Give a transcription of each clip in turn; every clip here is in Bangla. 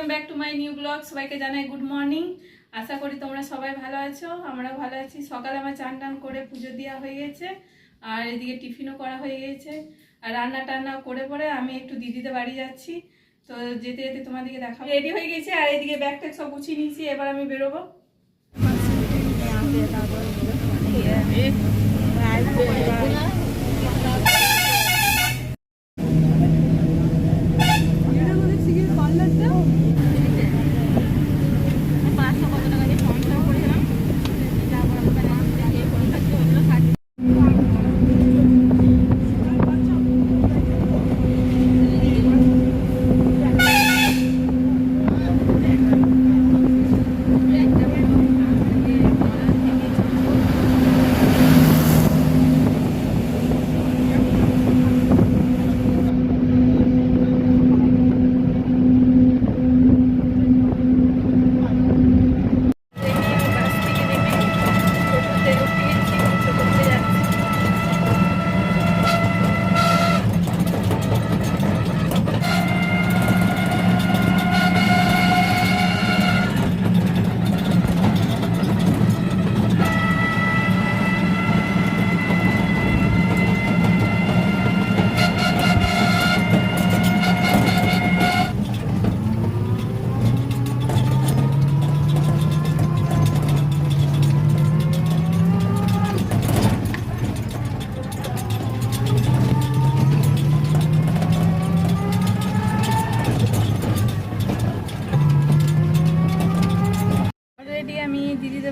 Welcome back to my new blog সবাইকে জানাই গুড মর্নিং আশা করি তোমরা সবাই ভালো আছো আমরা ভালো আছি সকালে আমার চান টান করে পুজো দেওয়া হয়ে গেছে আর এদিকে টিফিনও করা হয়ে গেছে আর রান্না টান্না করে পরে আমি একটু দিদিদের বাড়ি যাচ্ছি তো যেতে যেতে তোমাদেরকে দেখা রেডি হয়ে গেছে আর এদিকে ব্যাগ ট্যাগ সব গুছিয়ে নিয়েছি এবার আমি বেরোবো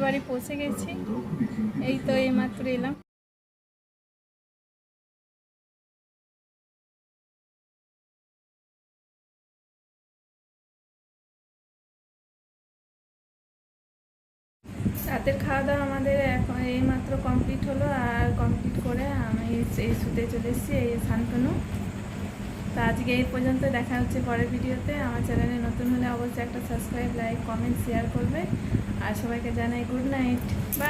বাড়ি পৌঁছে গেছি। এই তো এইমাত্র এলাম। রাতের খাওয়া দাওয়া আমাদের এখন এইমাত্র কমপ্লিট হলো আর কমপ্লিট করে আমি এই শুতে চলে এসেছি, এই শান্তনু। তো আজকে এই পর্যন্ত দেখা হচ্ছে পরের ভিডিওতে। আমার চ্যানেলে নতুন হলে অবশ্যই একটা সাবস্ক্রাইব, লাইক, কমেন্ট শেয়ার করবে। আর সবাইকে জানাই গুড নাইট। বাই